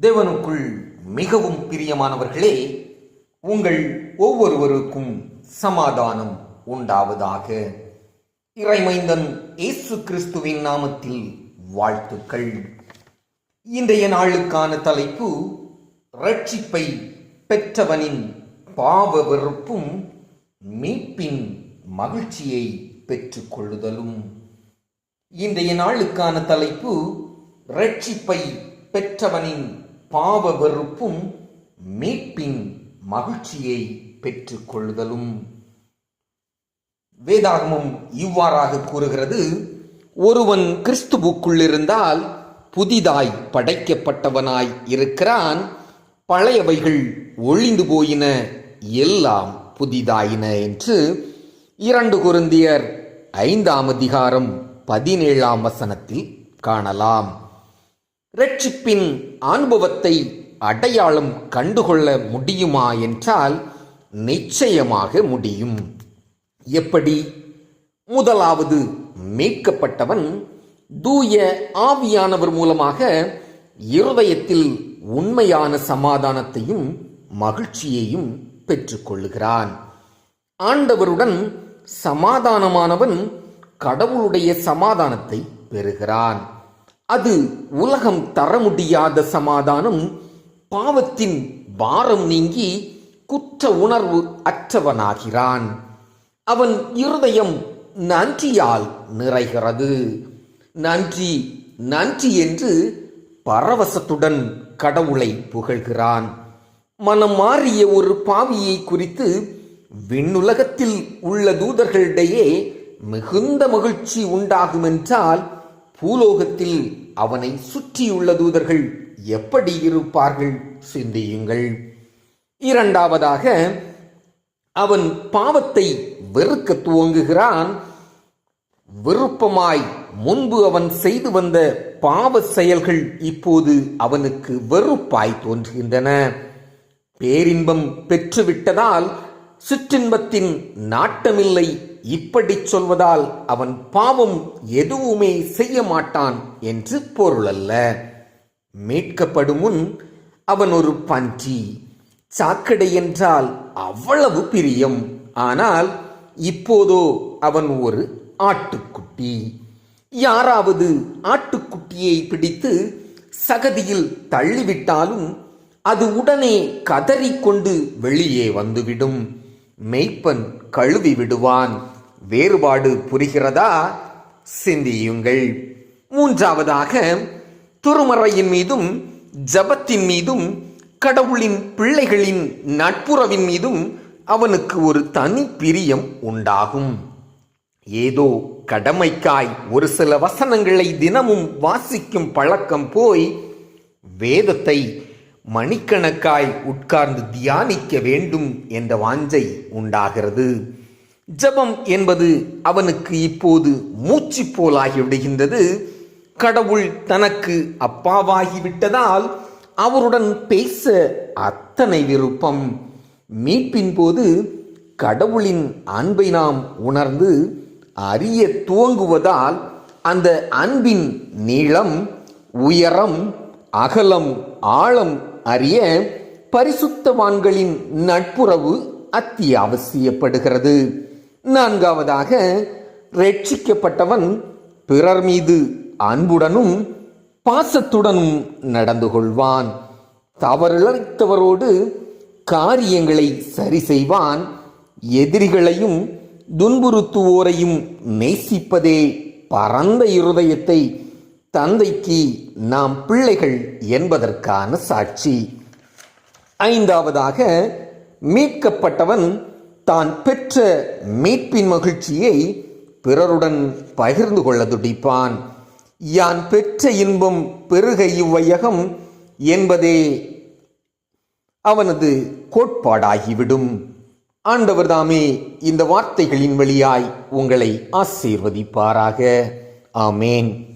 தேவனுக்குள் மிகவும் பிரியமானவர்களே உங்கள் ஒவ்வொருவருக்கும் சமாதானம் உண்டாவதாக. இறைமைந்தன் இயேசு கிறிஸ்துவின் நாமத்தில் வாழ்த்துக்கள். இன்றைய நாளுக்கான தலைப்பு ரட்சிப்பை பெற்றவனின் பாவ வெறுப்பும் மீட்பின் மகிழ்ச்சியை பெற்றுக்கொள்ளுதலும். இன்றைய நாளுக்கான தலைப்பு ரட்சிப்பை பெற்றவனின் பாவ வெறுப்பும் மீட்பின் மகிழ்ச்சியை பெற்றுக்கொள்ளுதலும். வேதாகமம் இவ்வாறாக கூறுகிறது ஒருவன் கிறிஸ்துவுக்குள் இருந்தால் புதிதாய் படைக்கப்பட்டவனாய் இருக்கிறான் பழையவைகள் ஒழிந்து போயின எல்லாம் புதிதாயின என்று இரண்டு குருந்தியர் ஐந்தாம் அதிகாரம் பதினேழாம் வசனத்தில் காணலாம். ரட்சிப்பின் அனுபவத்தை அடையாளம் கண்டுகொள்ள முடியுமா என்றால் நிச்சயமாக முடியும். எப்படி? முதலாவது மீட்கப்பட்டவன் தூய ஆவியானவர் மூலமாக இருதயத்தில் உண்மையான சமாதானத்தையும் மகிழ்ச்சியையும் பெற்றுக்கொள்ளுகிறான். ஆண்டவருடன் சமாதானமானவன் கடவுளுடைய சமாதானத்தை பெறுகிறான். அது உலகம் தர முடியாத சமாதானம் பாவத்தின் பாரம் நீங்கி குற்ற உணர்வு அற்றவனாகிறான். அவன் இருதயம் நன்றியால் நிறைகிறது. நன்றி நன்றி என்று பரவசத்துடன் கடவுளை புகழ்கிறான். மனம் மாறிய ஒரு பாவியை குறித்து விண்ணுலகத்தில் உள்ள தூதர்களிடையே மிகுந்த மகிழ்ச்சி உண்டாகும் என்றால் பூலோகத்தில் அவனை சுற்றியுள்ள தூதர்கள் எப்படி இருப்பார்கள் சிந்தியுங்கள். இரண்டாவதாக அவன் பாவத்தை வெறுக்க துவங்குகிறான். விருப்பமாய் முன்பு அவன் செய்து வந்த பாவ செயல்கள் இப்போது அவனுக்கு வெறுப்பாய் தோன்றுகின்றன. பேரின்பம் பெற்றுவிட்டதால் சிற்றின்பத்தின் நாட்டமில்லை இப்படி சொல்வதால் அவன் பாவம் எதுவுமே செய்ய மாட்டான் என்று பொருளல்ல மீட்கப்படும் முன் அவன் ஒரு பன்றி. சாக்கடை என்றால் அவ்வளவு பிரியம். ஆனால் இப்போதோ அவன் ஒரு ஆட்டுக்குட்டி. யாராவது ஆட்டுக்குட்டியை பிடித்து சகதியில் தள்ளிவிட்டாலும் அது உடனே கதறிக்கொண்டு வெளியே வந்துவிடும். மெய்ப்பன் கழுவி விடுவான். வேறுபாடு புரிகிறதா? சிந்தியுங்கள். மூன்றாவதாக துருமறையின் மீதும் ஜபத்தின் மீதும் கடவுளின் பிள்ளைகளின் நட்புறவின் மீதும் அவனுக்கு ஒரு தனி பிரியம் உண்டாகும். ஏதோ கடமைக்காய் ஒரு சில வசனங்களை தினமும் வாசிக்கும் பழக்கம் போய் வேதத்தை மணிக்கணக்காய் உட்கார்ந்து தியானிக்க வேண்டும் என்ற வாஞ்சை உண்டாகிறது. ஜபம் என்பது அவனுக்கு இப்போது மூச்சு போலாகி விடுகின்றது கடவுள் தனக்கு அப்பாவாகிவிட்டதால் அவருடன் பேச அத்தனை விருப்பம். மீட்பின் போது கடவுளின் அன்பை நாம் உணர்ந்து அறிய துவங்குவதால் அந்த அன்பின் நீளம் உயரம் அகலம் ஆழம் அறிய பரிசுத்தவான்களின் நட்புறவு அத்தியாவசியப்படுகிறது. நான்காவதாக ரட்சிக்கப்பட்டவன் பிறர் மீது அன்புடனும் பாசத்துடனும் நடந்து கொள்வான். தவறிழைத்தவரோடு காரியங்களை சரி செய்வான். எதிரிகளையும் துன்புறுத்துவோரையும் நேசிப்பதே பரந்த இருதயத்தை தந்தைக்கு நாம் பிள்ளைகள் என்பதற்கான சாட்சி. ஐந்தாவதாக மீட்கப்பட்டவன் தான் பெற்ற மீட்பின் மகிழ்ச்சியை பிறருடன் பகிர்ந்து கொள்ள துடிப்பான். யான் பெற்ற இன்பம் பெருக இவ்வையகம் என்பதே அவனது கோட்பாடாகிவிடும். ஆண்டவர் தாமே இந்த வார்த்தைகளின் வழியாய் உங்களை ஆசீர்வதிப்பாராக. ஆமேன்.